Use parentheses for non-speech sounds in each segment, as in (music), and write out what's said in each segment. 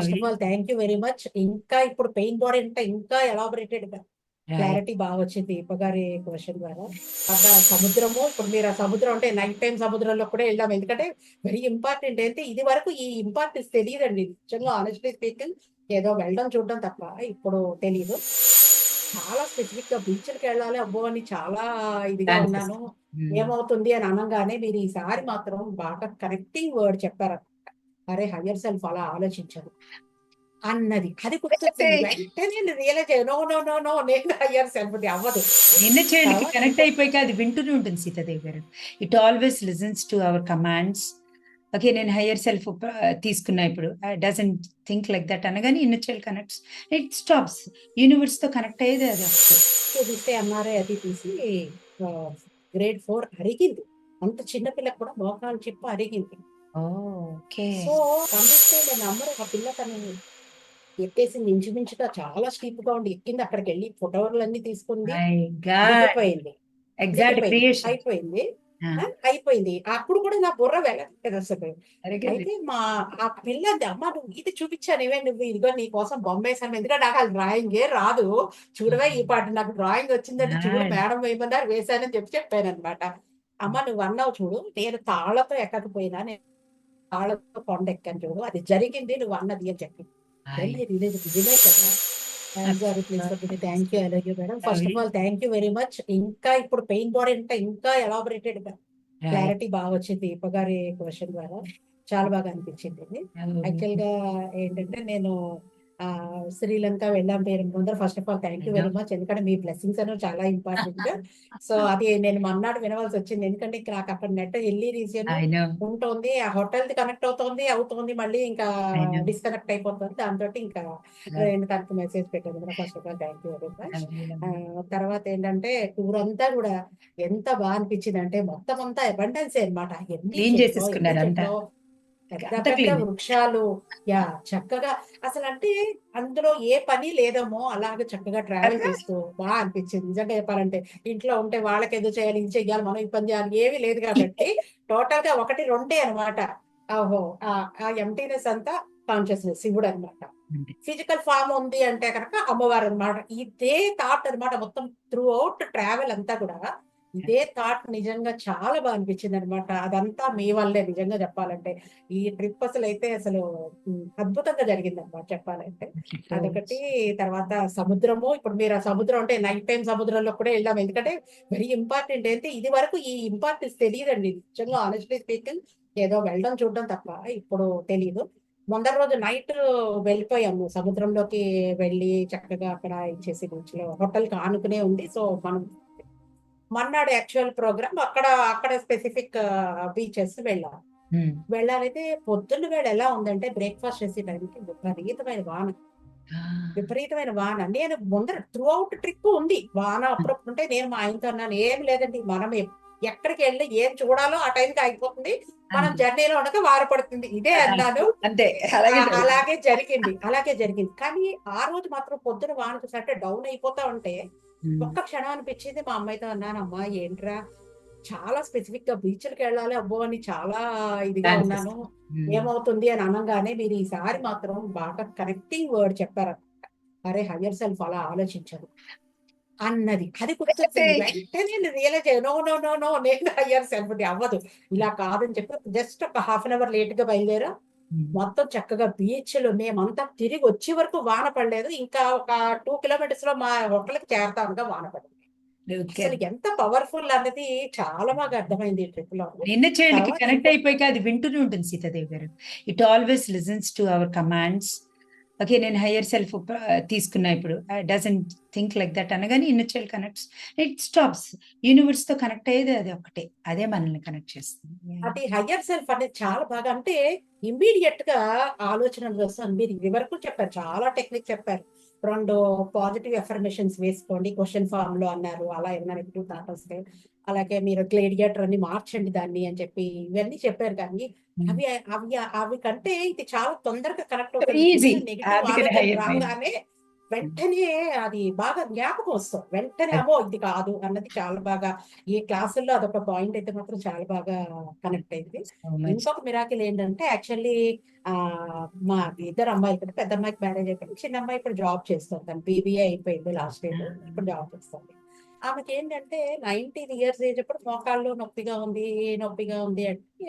First of all thank you very much ఇంకా ఇప్పుడు pain body అంటే ఇంకా ఎలాబరేటెడ్గా క్లారిటీ బాగా వచ్చింది దీప గారి క్వశ్చన్ ద్వారా. అక్కడ సముద్రము ఇప్పుడు మీరు ఆ సముద్రం అంటే నైట్ టైం సముద్రంలో కూడా వెళ్ళాం ఎందుకంటే వెరీ ఇంపార్టెంట్ అయితే ఇది వరకు ఈ ఇంపార్టెన్స్ తెలియదండి. నిజంగా ఆనెస్ట్లీ స్పీకింగ్ ఏదో వెళ్ళడం చూడడం తప్ప ఇప్పుడు తెలియదు చాలా స్పెసిఫిక్గా బీచ్లకి వెళ్ళాలి. అబ్బో అని చాలా ఇదిగా. ఉన్నాను. ఏమవుతుంది అని అనగానే మీరు ఈసారి మాత్రం బాగా కరెక్టింగ్ వర్డ్ చెప్పారు. అరే హయ్యర్ సెల్ఫ్ అలా ఆలోచించదు. అన్నది. అది realise no no no no నేను హయ్యర్ సెల్ఫ్ అవ్వదు. నిన్న చేయడానికి కనెక్ట్ అయిపోయాక అది వింటూనే ఉంటుంది సీతాదేవి గారు. It always listens to our commands okay నేను హయ్యర్ సెల్ఫ్ తీసుకున్నా ఇప్పుడు. డజంట్ థింక్ లైక్ దట్ అనగానే చైల్డ్ కనెక్ట్స్ ఇట్ స్టాప్స్ యూనివర్స్తో కనెక్ట్ అయ్యేది అది చూపిస్తే ఎంఆర్ఐ అది తీసి గ్రేడ్ ఫోర్ అరిగింది. అంత చిన్న పిల్లకి కూడా మోకాలు చిప్ప అరిగింది. ఓకే. సో పంపిస్తే నేను నమ్మరు. ఆ పిల్ల తను ఎక్కేసింది ఇంచుమించుగా చాలా స్టీప్గా ఉండి ఎక్కింది అక్కడికి వెళ్ళి ఫోటోలన్నీ తీసుకుంది. My god. దిగిపోయింది ఎగ్జాక్ట్ దిగిపోయింది. క్రియేషన్ అయిపోయింది. ఆ, అయిపోయింది. అప్పుడు కూడా నా బుర్ర వెళ్ళలేదు అసలు అయితే మా ఆ పిల్ల అంది, అమ్మ నువ్వు ఇది చూపించాను ఇవే నువ్వు ఇదిగో నీ కోసం బొమ్మ వేసాను ఎందుకంటే నాకు అది డ్రాయింగ్ ఏ రాదు. చూడవే ఈ పాట నాకు డ్రాయింగ్ వచ్చిందంటే చూడు. మేడం వేయమన్నారు వేసానని చెప్పి చెప్పాను అనమాట అమ్మ నువ్వు అన్నావు చూడు నేను తాళతో ఎక్కకపోయినా నేను తాళతో కొండ ఎక్కాను చూడు అది జరిగింది నువ్వు అన్నది అని చెప్పి నిజమే కదా థ్యాంక్ యూ అలాగే madam first of all thank you very much ఇంకా ఇప్పుడు పెయిన్ బాడీ అంటే ఇంకా ఎలాబరేటెడ్గా క్లారిటీ బాగా వచ్చింది దీప గారి క్వశ్చన్ ద్వారా చాలా బాగా అనిపించింది యాక్చువల్గా ఏంటంటే నేను శ్రీలంక వెళ్ళాం పేరు ముందర first of all thank you very much ఎందుకంటే మీ బ్లెస్సింగ్స్ అనేవి చాలా ఇంపార్టెంట్ సో (laughs) అది నేను మన్నాడు వినవలసి వచ్చింది. ఎందుకంటే ఇక్కడ నాకు అక్కడ నెట్ ఎల్లి రీజియన్ ఉంటుంది. ఆ హోటల్ కనెక్ట్ అవుతుంది అవుతుంది. మళ్ళీ ఇంకా. డిస్కనెక్ట్ అయిపోతుంది. దాంతో ఇంకా రెండు తనకు మెసేజ్ పెట్టాను first of all thank you very much తర్వాత ఏంటంటే టూర్ అంతా కూడా ఎంత బాగా అనిపించింది అంటే మొత్తం అంతా అబండెన్స్ అనమాట ఎన్ని పెద్ద పెద్ద. వృక్షాలు యా చక్కగా అసలు అంటే అందులో ఏ పని లేదేమో అలాగే చక్కగా ట్రావెల్? చేస్తూ బాగా అనిపించింది. నిజంగా చెప్పాలంటే ఇంట్లో ఉంటే వాళ్ళకి ఏదో చేయాలి? ఇది చెయ్యాలి మనం ఈ పని చేయాలి ఏమీ లేదు కాబట్టి టోటల్గా ఒకటి రెండే అనమాట ఓహో ఆ ఎంటీనెస్ అంతా కాన్షియస్నెస్ శివుడు అనమాట ఫిజికల్ ఫామ్ ఉంది అంటే కనుక అమ్మవారు అన్నమాట. ఇదే థాట్ అన్నమాట మొత్తం త్రూ అవుట్ ట్రావెల్ అంతా కూడా. ఇదే థాట్ నిజంగా చాలా బాగా అనిపించింది అనమాట అదంతా మీ వల్లే నిజంగా చెప్పాలంటే. ఈ ట్రిప్ అసలు అయితే అసలు అద్భుతంగా జరిగింది అనమాట చెప్పాలంటే. (laughs) అదొకటి. తర్వాత సముద్రము. ఇప్పుడు మీరు ఆ సముద్రం అంటే నైట్ టైం సముద్రంలో కూడా వెళ్ళాం ఎందుకంటే వెరీ ఇంపార్టెంట్ అయితే ఇది వరకు ఈ ఇంపార్టెన్స్ తెలియదండి. నిజంగా ఆనెస్ట్లీ స్పీకింగ్ ఏదో వెళ్ళడం చూడడం తప్ప ఇప్పుడు తెలియదు ముందర రోజు నైట్ వెళ్ళిపోయాము. సముద్రంలోకి వెళ్ళి చక్కగా అక్కడ ఇచ్చేసి బీచ్లో హోటల్కి ఆనుకునే ఉంది. సో మనం మన్నాడు యాక్చువల్ ప్రోగ్రామ్ అక్కడ అక్కడ స్పెసిఫిక్ బీచెస్ వెళ్ళాం. వెళ్ళాలైతే పొద్దున్న వేళ ఎలా ఉందంటే బ్రేక్ఫాస్ట్ చేసే టైంకి విపరీతమైన వాన. విపరీతమైన వాన. నేను ముందర త్రూ అవుట్ ట్రిప్ ఉంది. వాన అప్పుడప్పుడు ఉంటే నేను మా ఆయనతో అన్నాను ఏం లేదండి మనం ఎక్కడికి వెళ్ళి ఏం చూడాలో ఆ టైంకి అయిపోతుంది. మనం జర్నీలో ఉండక వారపడుతుంది ఇదే అన్నాను. అంతే. అలాగే జరిగింది. అలాగే జరిగింది. కానీ ఆ రోజు మాత్రం పొద్దున వాన చూసినట్టే డౌన్ అయిపోతా ఉంటే. ఒక్క క్షణం అనిపించింది మా అమ్మాయితో అన్నాను అమ్మా ఏంట్రా? చాలా స్పెసిఫిక్గా బీచ్లకి వెళ్ళాలి. అబ్బో అని చాలా ఇదిగా. ఉన్నాను. ఏమవుతుంది అని అనగానే మీరు ఈసారి మాత్రం బాగా కరెక్టింగ్ వర్డ్ చెప్పారు అరే హయ్యర్ సెల్ఫ్ అలా ఆలోచించదు. అన్నది. అది గుర్తొచ్చింది. వెంటనే realise no no no no నేను హయ్యర్ సెల్ఫ్ అవ్వదు. ఇలా కాదని చెప్పి జస్ట్ ఒక హాఫ్ అన్ అవర్ లేట్గా బయలుదేరా. మొత్తం చక్కగా బీచ్లో మేమంతా తిరిగి వచ్చే వరకు వాన పడలేదు. ఇంకా ఒక టూ కిలోమీటర్స్లో మా హోటల్కి చేరతా ఉండగా వాన పడింది. అసలు ఎంత పవర్ఫుల్ అన్నది చాలా బాగా అర్థమైంది ఈ ట్రిప్లో. నిన్న చేయడానికి తర్వాత కనెక్ట్ అయిపోయాక అది వింటూనే ఉంటుంది సీతాదేవి గారు. It always listens to our commands okay నేను హయ్యర్ సెల్ఫ్ తీసుకున్నా ఇప్పుడు. డజంట్ థింక్ లైక్ దట్ అనగానే చైల్డ్ కనెక్ట్స్ ఇట్ స్టాప్స్ యూనివర్స్తో కనెక్ట్ అయ్యేది అది ఒకటే అదే మనల్ని కనెక్ట్ చేస్తుంది. అది హయ్యర్ సెల్ఫ్ అనేది చాలా బాగా అంటే ఇమ్మీడియట్గా ఆలోచన వస్తుంది మీరు ఇది వరకు చెప్పారు. చాలా టెక్నిక్ చెప్పారు. రెండు పాజిటివ్ ఎఫర్మేషన్స్ వేసుకోండి. క్వశ్చన్ ఫామ్లో అన్నారు. అలా ఏమైనా నెగిటివ్ థాట్ వస్తే. అలాగే మీరు గ్లేడియేటర్ అని మార్చండి దాన్ని అని చెప్పి ఇవన్నీ చెప్పారు కానీ అవి అవి అవి కంటే ఇది చాలా తొందరగా కనెక్ట్ Easy. (laughs) వెంటనే అది బాగా జ్ఞాపకం వస్తుంది. వెంటనే అమ్మో ఇది కాదు అన్నది చాలా బాగా ఈ క్లాసుల్లో అదొక పాయింట్ అయితే మాత్రం చాలా బాగా కనెక్ట్ అయింది. ఇంకొక మిరాకిల్ ఏంటంటే యాక్చువల్లీ ఆ మా ఇద్దరు అమ్మాయిలు కదా పెద్ద అమ్మాయికి మ్యారేజ్ అయిపోయింది చిన్న అమ్మాయి ఇప్పుడు జాబ్ చేస్తుంది. తను బీబీఏ అయిపోయింది లాస్ట్ ఇయర్ ఇప్పుడు జాబ్ చేస్తుంది. ఆమెకి ఏంటంటే నైన్టీన్ ఇయర్స్ ఏజ్ అప్పుడు మోకాళ్ళు నొప్పిగా ఉంది నొప్పిగా ఉంది అంటే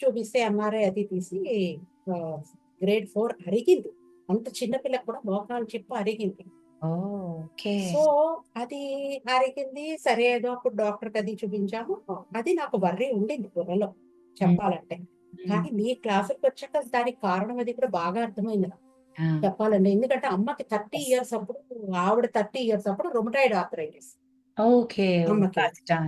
చూపిస్తే ఎంఆర్ఐ అది తీసి గ్రేడ్ ఫోర్ అరిగింది. అంత చిన్న పిల్లకి కూడా మోకాలు చిప్పు అరిగింది. సో అది అరిగింది. సరే ఏదో అప్పుడు డాక్టర్ అది చూపించాము. అది నాకు వర్రీ ఉండింది బుర్రలో చెప్పాలంటే. కానీ మీ క్లాసుకి వచ్చాక దానికి కారణం అది కూడా బాగా అర్థమైంది నాకు. చెప్పాలండి ఎందుకంటే అమ్మకి థర్టీ ఇయర్స్ అప్పుడు ఆవిడ థర్టీ ఇయర్స్ అప్పుడు రొమటైడ్ ఆర్థరైటిస్ ఓకే. అమ్మకి.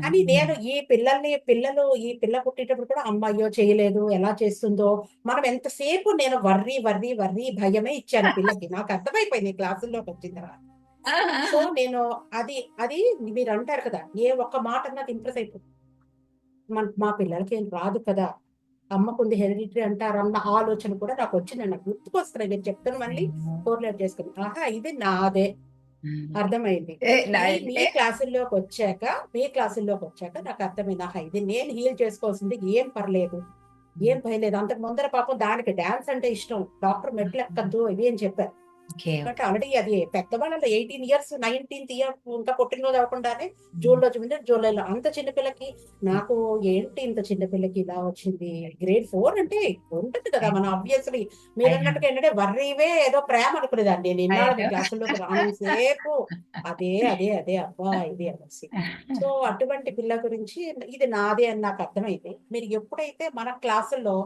అని నేను ఈ పిల్లల్ని పిల్లలు ఈ పిల్ల పుట్టేటప్పుడు కూడా అమ్మ అయ్యో చేయలేదు ఎలా చేస్తుందో మనం ఎంతసేపు నేను వర్రి వర్రి వర్రి భయమే ఇచ్చాను పిల్లకి. నాకు అర్థమైపోయింది ఈ క్లాసుల్లోకి వచ్చిన తర్వాత. సో నేను అది అది మీరు అంటారు కదా ఏ ఒక్క మాట అన్నది ఇంప్రెస్ అయిపోతుంది. మన మా పిల్లలకి ఏం రాదు కదా అమ్మకుంది హెరిడిటరీ అంటారు అన్న ఆలోచన కూడా నాకు వచ్చింది నాకు గుర్తుకొస్తున్నాయి మీరు చెప్తాను మళ్ళీ కోరిలేట్ చేసుకుని. ఆహా ఇది నాదే. అర్థమైంది. మీ క్లాసుల్లోకి వచ్చాక మీ క్లాసుల్లోకి వచ్చాక నాకు అర్థమైంది. ఆహా ఇది నేను హీల్ చేసుకోవాల్సింది. ఏం పర్లేదు. ఏం భయలేదు అంతకు ముందర పాపం దానికి డాన్స్ అంటే ఇష్టం. డాక్టర్ మెట్లు ఎక్కద్దు ఇవి అని చెప్పారు. ఎందుకంటే ఆల్రెడీ అది పెద్దవాళ్ళలో ఎయిటీన్ ఇయర్స్ నైన్టీన్త్ ఇయర్ ఇంకా పుట్టినరోజు అవ్వకుండానే జూన్లో చూపించారు. జూలైలో అంత చిన్న పిల్లకి నాకు ఏంటి ఇంత చిన్న పిల్లకి ఇలా వచ్చింది? గ్రేడ్ ఫోర్ అంటే ఉంటుంది కదా మన ఆబ్వియస్లీ. మీరు అన్నట్టుగా ఏంటంటే వర్రీవే ఏదో ప్రేమ అనుకునేదాన్ని. నేను ఇన్నాళ్ళు రానంతసేపు అదే అదే అదే అబ్బా ఇది అనేసి. సో అటువంటి పిల్ల గురించి ఇది నాదే అని నాకు అర్థమైంది. మీరు ఎప్పుడైతే మన క్లాసుల్లో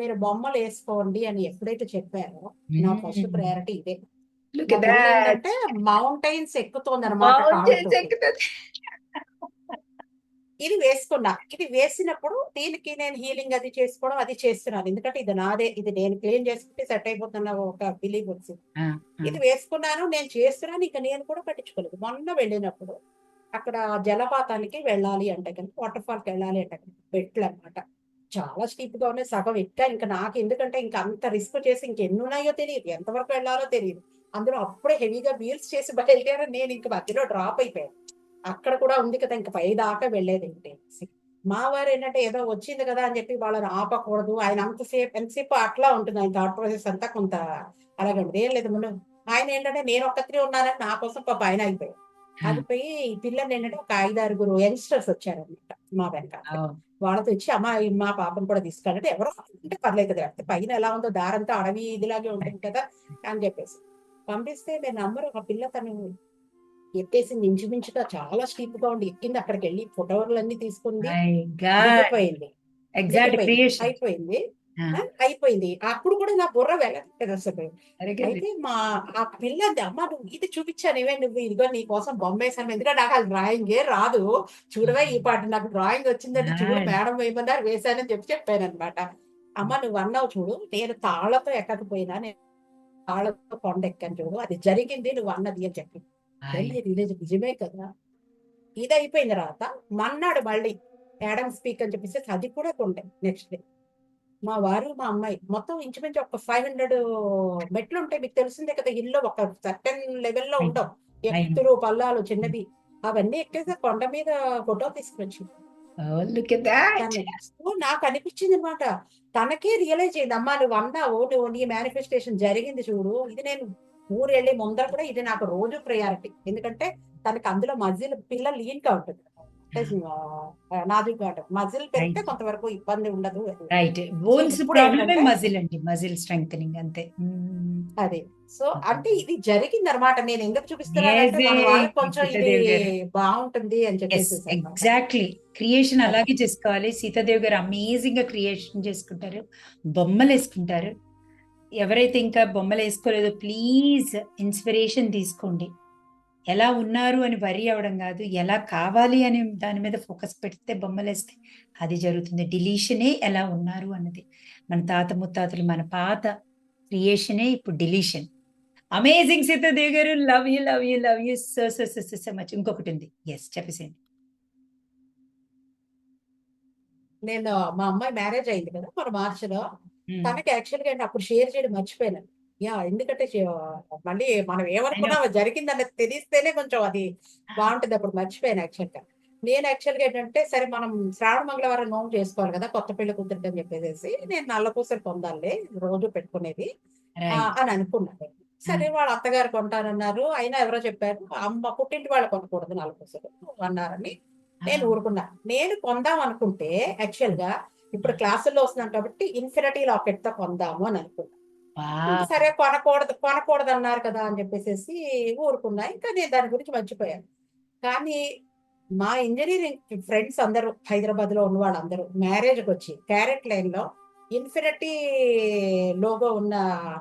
మీరు బొమ్మలు వేసుకోండి అని ఎప్పుడైతే చెప్పారో నా ఫస్ట్ ప్రయారిటీ ఇదే. ఏంటంటే మౌంటైన్స్ ఎక్కుతోంది. అనమాట ఇది వేసుకున్నా. ఇది వేసినప్పుడు దీనికి నేను హీలింగ్ అది చేసుకోవడం అది చేస్తున్నాను. ఎందుకంటే ఇది నాదే. ఇది నేను క్లీన్ చేసుకుంటే సెట్ అయిపోతున్న ఒక బిలీవ్ వచ్చింది. ఇది వేసుకున్నాను నేను చేస్తున్నాను ఇంకా నేను కూడా పట్టించుకోలేదు. మొన్న వెళ్ళినప్పుడు అక్కడ జలపాతానికి వెళ్ళాలి అంటే కనుక వాటర్ ఫాల్కి వెళ్ళాలి అంటే కనుక మెట్లు అనమాట చాలా స్టీప్గా ఉన్నాయి. సగం ఎక్కా ఇంకా నాకు ఎందుకంటే ఇంకా అంత రిస్క్ చేసి ఇంకెన్ని ఉన్నాయో తెలియదు ఎంతవరకు వెళ్ళాలో తెలియదు అందులో అప్పుడే హెవీగా వీల్స్ చేసి బయలుదేరా నేను ఇంక మధ్యలో డ్రాప్ అయిపోయాను. అక్కడ కూడా ఉంది కదా ఇంకా పై దాకా వెళ్ళేది ఏంటి మా వారు ఏంటంటే ఏదో వచ్చింది కదా అని చెప్పి వాళ్ళని ఆపకూడదు. ఆయన అంతసేపు ఎంతసేపు అట్లా ఉంటుంది. ఆయన థాట్ ప్రాసెస్ అంతా కొంత అలాగే ఏం లేదు ముందు ఆయన ఏంటంటే నేను ఒక్కత్రి ఉన్నానని నా కోసం పాప ఆయన అయిపోయాడు ఆగిపోయి ఈ పిల్లలు ఏంటంటే ఒక ఐదు ఆరుగురు యంగ్స్టర్స్ వచ్చారనమాట మా వెనక. వాళ్ళతో వచ్చి అమ్మ మా పాపను కూడా తీసుకెళ్ళంటే ఎవరో అంటే పర్లేదు కదా పైన ఎలా ఉందో దారంతా అడవి ఇదిలాగే ఉంటుంది కదా అని చెప్పేసి. పంపిస్తే నేను నమ్మరు ఒక పిల్ల తను ఎక్కేసింది ఇంచుమించుగా చాలా స్టీప్గా ఉండి ఎక్కింది అక్కడికి వెళ్ళి ఫోటోలు అన్ని తీసుకుంది అయిపోయింది. ఆ, అయిపోయింది. అప్పుడు కూడా నా బుర్ర వెళ్ళలేదు అసలు అయితే మా ఆ పిల్ల అంది, అమ్మ నువ్వు ఇది చూపించాను ఇవే నువ్వు ఇదిగో నీ కోసం బొమ్మ వేసాను ఎందుకంటే నాకు అది డ్రాయింగ్ ఏ రాదు. చూడవే ఈ పాట నాకు డ్రాయింగ్ వచ్చిందంటే చూడు. మేడం వేయమన్నారు వేసానని చెప్పి చెప్పాను అనమాట అమ్మ నువ్వు అన్నావు చూడు నేను తాళతో ఎక్కకపోయినా నేను తాళతో కొండ ఎక్కాను చూడు. అది జరిగింది నువ్వు అన్నది అని చెప్పి. నిజమే కదా? ఇది అయిపోయిన తర్వాత మన్నాడు మళ్ళీ యాడమ్ స్పీక్ అని చెప్పేసి అది కూడా కొండే నెక్స్ట్ డే. మా వారు మా అమ్మాయి. మొత్తం ఇంచుమించు ఒక ఫైవ్ హండ్రెడ్ మెట్లు ఉంటాయి. మీకు తెలిసిందే కదా ఇల్లు ఒక సర్టెన్ లెవెల్లో ఉండవు ఎత్తులు పల్లాలు చిన్నవి. అవన్నీ ఎక్కేసి కొండ మీద ఫోటో తీసుకొచ్చి నాకు అనిపించింది అనమాట తనకే రియలైజ్ అయింది. అమ్మా నువ్వు అన్నావు నువ్వు నీ మేనిఫెస్టేషన్ జరిగింది చూడు. ఇది నేను ఊరు వెళ్ళి ముందర కూడా ఇది నాకు రోజు ప్రయారిటీ ఎందుకంటే తనకి అందులో మజిల్ పిల్ల లీన్గా ఉంటుంది. నాజుగ్గా ఉంటుంది మజిల్ పెరిగితే. కొంతవరకు ఇబ్బంది ఉండదు. రైట్ బోన్స్ ప్రాబ్లమే మజిల్ అండి. మజిల్ స్ట్రెంగ్ అంతే. మ్మ్. అది. సో అంటే ఇది జరిగింది అనమాట నేను ఎందుకు వాళ్ళకి కొంచెం ఇది. బాగుంటుంది అని చెప్పేసి. ఎగ్జాక్ట్లీ క్రియేషన్ అలాగే చేసుకోవాలి. సీతాదేవి గారు అమేజింగ్గా క్రియేషన్ చేసుకుంటారు. బొమ్మలు వేసుకుంటారు. ఎవరైతే ఇంకా బొమ్మలు వేసుకోలేదో ప్లీజ్ ఇన్స్పిరేషన్ తీసుకోండి. ఎలా ఉన్నారు అని వరి అవ్వడం కాదు ఎలా కావాలి అని దాని మీద ఫోకస్ పెడితే బొమ్మలు వేస్తే అది జరుగుతుంది. డిలీషనే ఎలా ఉన్నారు అన్నది. మన తాత ముత్తాతలు మన పాత క్రియేషనే ఇప్పుడు డిలీషన్. అమేజింగ్ సీతాదేవి గారు love you love you love you so so so so much. ఇంకొకటి ఉంది. ఎస్ చెప్పేసేయండి. నేను మా అమ్మాయి మ్యారేజ్ అయింది కదా మన మార్చిలో. మ్మ్. తనకి యాక్చువల్గా అప్పుడు షేర్ చేయడం మర్చిపోయాను. యా ఎందుకంటే మళ్ళీ మనం ఏమనుకున్నా జరిగిందన్నది తెలిస్తేనే కొంచెం అది బాగుంటుంది. అప్పుడు మర్చిపోయాను యాక్చువల్గా. నేను యాక్చువల్గా ఏంటంటే సరే మనం శ్రావణ మంగళవారం నోము చేసుకోవాలి కదా కొత్త పెళ్ళి కూతురు అని చెప్పేసి నేను నల్ల పూసలు పొందాలి రోజు పెట్టుకునేది అని అనుకున్నాను సరే వాళ్ళ అత్తగారు కొంటానన్నారు. అయినా ఎవరో చెప్పారు అమ్మ పుట్టింటి వాళ్ళు కొనకూడదు నల్ల పూసలు అన్నారని నేను ఊరుకున్నా. నేను కొందాం అనుకుంటే యాక్చువల్గా ఇప్పుడు క్లాసుల్లో వస్తున్నాను కాబట్టి ఇన్ఫినిటీ లాకెట్తో కొందాము అని అనుకున్నా. సరే కొనకూడదు కొనకూడదు అన్నారు కదా అని చెప్పేసి ఊరుకున్నా. ఇంకా నేను దాని గురించి మర్చిపోయాను. కానీ మా ఇంజనీరింగ్ ఫ్రెండ్స్ అందరూ హైదరాబాద్లో ఉన్న వాళ్ళందరూ మ్యారేజ్కి వచ్చి క్యారెట్ లైన్లో ఇన్ఫినిటీ లోగో ఉన్న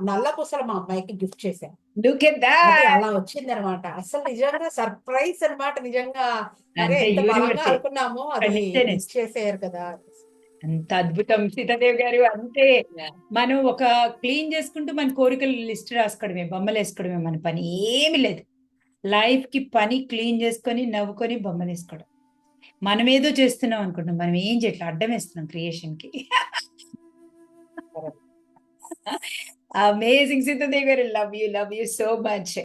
నల్ల పూసలు మా అమ్మాయికి గిఫ్ట్ చేశాను అలా వచ్చింది అనమాట అసలు నిజంగా సర్ప్రైజ్ అన్నమాట. నిజంగా అరే ఎంత అనుకున్నాము అది. ఇచ్చేసేయారు కదా. అంత అద్భుతం. సీతాదేవి గారు అంతే మనం ఒక క్లీన్ చేసుకుంటూ మన కోరికలు లిస్ట్ రాసుకోవడమే బొమ్మలు వేసుకోవడమే మన పని. ఏమి లేదు. లైఫ్కి పని క్లీన్ చేసుకొని నవ్వుకొని బొమ్మలు వేసుకోవడం మనం ఏదో చేస్తున్నాం అనుకుంటున్నాం. మనం ఏం చేయట్లేదు అడ్డం వేస్తున్నాం క్రియేషన్కి అమేజింగ్ సీతాదేవి గారు love you love you so much.